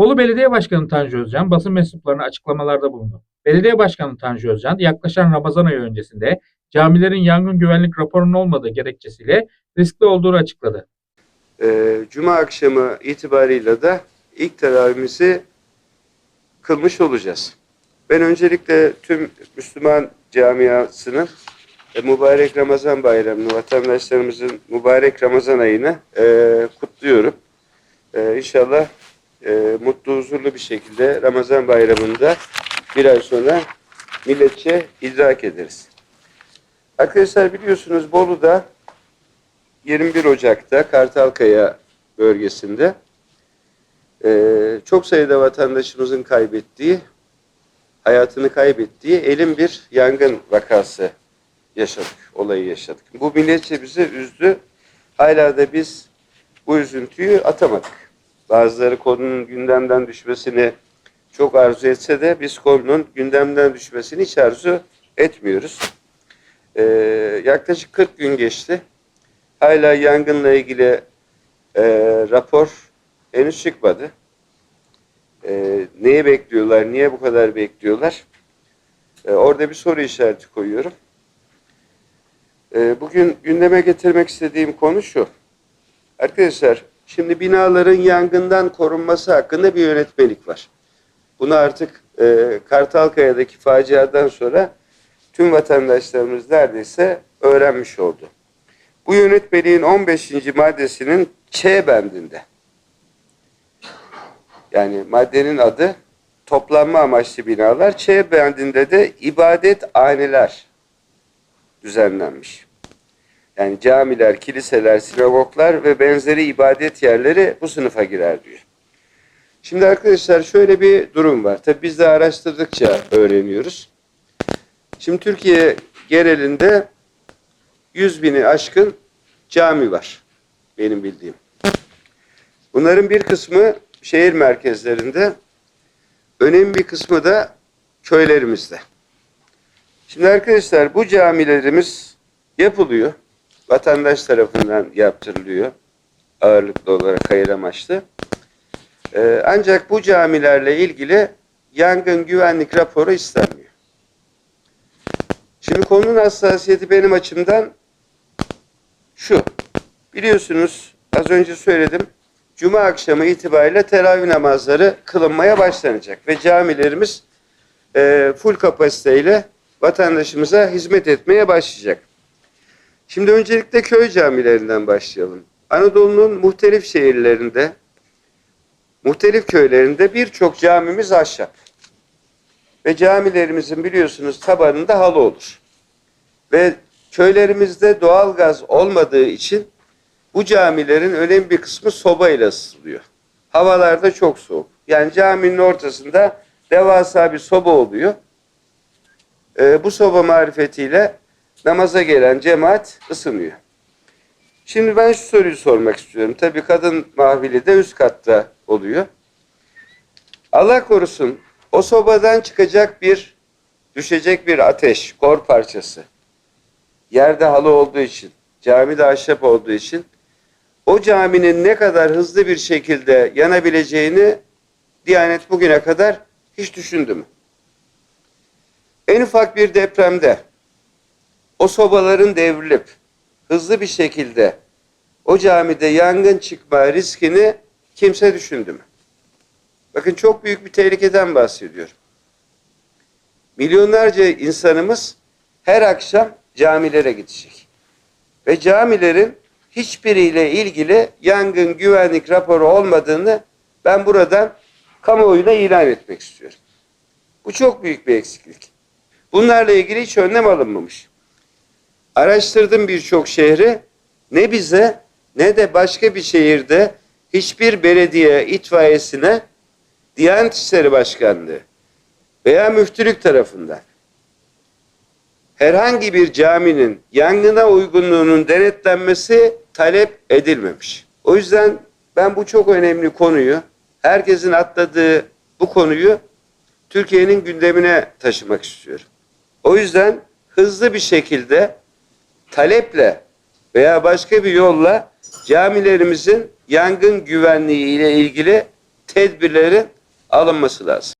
Bolu Belediye Başkanı Tanju Özcan basın mensuplarına açıklamalarda bulundu. Belediye Başkanı Tanju Özcan yaklaşan Ramazan ayı öncesinde camilerin yangın güvenlik raporunun olmadığı gerekçesiyle riskli olduğunu açıkladı. Ee, Cuma akşamı itibarıyla da ilk teravihimizi kılmış olacağız. Ben öncelikle tüm Müslüman camiasının e, mübarek Ramazan bayramını, vatandaşlarımızın mübarek Ramazan ayını e, kutluyorum. E, inşallah e, mutlu, huzurlu bir şekilde Ramazan bayramında bir ay sonra milletçe idrak ederiz. Arkadaşlar biliyorsunuz Bolu'da 21 Ocak'ta Kartalkaya bölgesinde eee, çok sayıda vatandaşımızın kaybettiği, hayatını kaybettiği elin bir yangın vakası yaşadık, olayı yaşadık. Bu milletçe bizi üzdü. Hala da biz bu üzüntüyü atamadık. Bazıları konunun gündemden düşmesini çok arzu etse de biz konunun gündemden düşmesini hiç arzu etmiyoruz. Eee, yaklaşık 40 gün geçti. Hala yangınla ilgili e, rapor henüz çıkmadı. E, neyi bekliyorlar, niye bu kadar bekliyorlar? E, orada bir soru işareti koyuyorum. E, bugün gündeme getirmek istediğim konu şu. Arkadaşlar, şimdi binaların yangından korunması hakkında bir yönetmelik var. Bunu artık e, Kartalkaya'daki faciadan sonra tüm vatandaşlarımız neredeyse öğrenmiş oldu. Bu yönetmeliğin 15. maddesinin Ç bendinde. Yani maddenin adı toplanma amaçlı binalar. Ç bendinde de ibadet haneler düzenlenmiş. Yani camiler, kiliseler, sinagoglar ve benzeri ibadet yerleri bu sınıfa girer diyor. Şimdi arkadaşlar şöyle bir durum var. Tabi biz de araştırdıkça öğreniyoruz. Şimdi Türkiye genelinde 100 bini aşkın cami var. Benim bildiğim. Bunların bir kısmı şehir merkezlerinde, önemli bir kısmı da köylerimizde. Şimdi arkadaşlar bu camilerimiz yapılıyor. Vatandaş tarafından yaptırılıyor. Ağırlıklı olarak hayır amaçlı. Ee, ancak bu camilerle ilgili yangın güvenlik raporu istenmiyor. Şimdi konunun hassasiyeti benim açımdan şu. Biliyorsunuz az önce söyledim. Cuma akşamı itibariyle teravih namazları kılınmaya başlanacak ve camilerimiz e, full kapasiteyle vatandaşımıza hizmet etmeye başlayacak. Şimdi öncelikle köy camilerinden başlayalım. Anadolu'nun muhtelif şehirlerinde, muhtelif köylerinde birçok camimiz ahşap. Ve camilerimizin biliyorsunuz tabanında halı olur. Ve köylerimizde doğalgaz olmadığı için bu camilerin önemli bir kısmı sobayla ısıtılıyor. Havalarda çok soğuk. Yani caminin ortasında devasa bir soba oluyor. Ee, bu soba marifetiyle namaza gelen cemaat ısınıyor. Şimdi ben şu soruyu sormak istiyorum. Tabii kadın mahvili de üst katta oluyor. Allah korusun o sobadan çıkacak bir, düşecek bir ateş, kor parçası. Yerde halı olduğu için, camide ahşap olduğu için o caminin ne kadar hızlı bir şekilde yanabileceğini Diyanet bugüne kadar hiç düşündü mü? En ufak bir depremde o sobaların devrilip hızlı bir şekilde o camide yangın çıkma riskini kimse düşündü mü? Bakın çok büyük bir tehlikeden bahsediyorum. Milyonlarca insanımız her akşam camilere gidecek. Ve camilerin hiçbiriyle ilgili yangın güvenlik raporu olmadığını ben buradan kamuoyuna ilan etmek istiyorum. Bu çok büyük bir eksiklik. Bunlarla ilgili hiç önlem alınmamış. Araştırdım birçok şehri. Ne bize ne de başka bir şehirde hiçbir belediye itfaiyesine Diyanet İşleri Başkanlığı veya müftülük tarafından herhangi bir caminin yangına uygunluğunun denetlenmesi talep edilmemiş. O yüzden ben bu çok önemli konuyu, herkesin atladığı bu konuyu Türkiye'nin gündemine taşımak istiyorum. O yüzden hızlı bir şekilde taleple veya başka bir yolla camilerimizin yangın güvenliği ile ilgili tedbirlerin alınması lazım.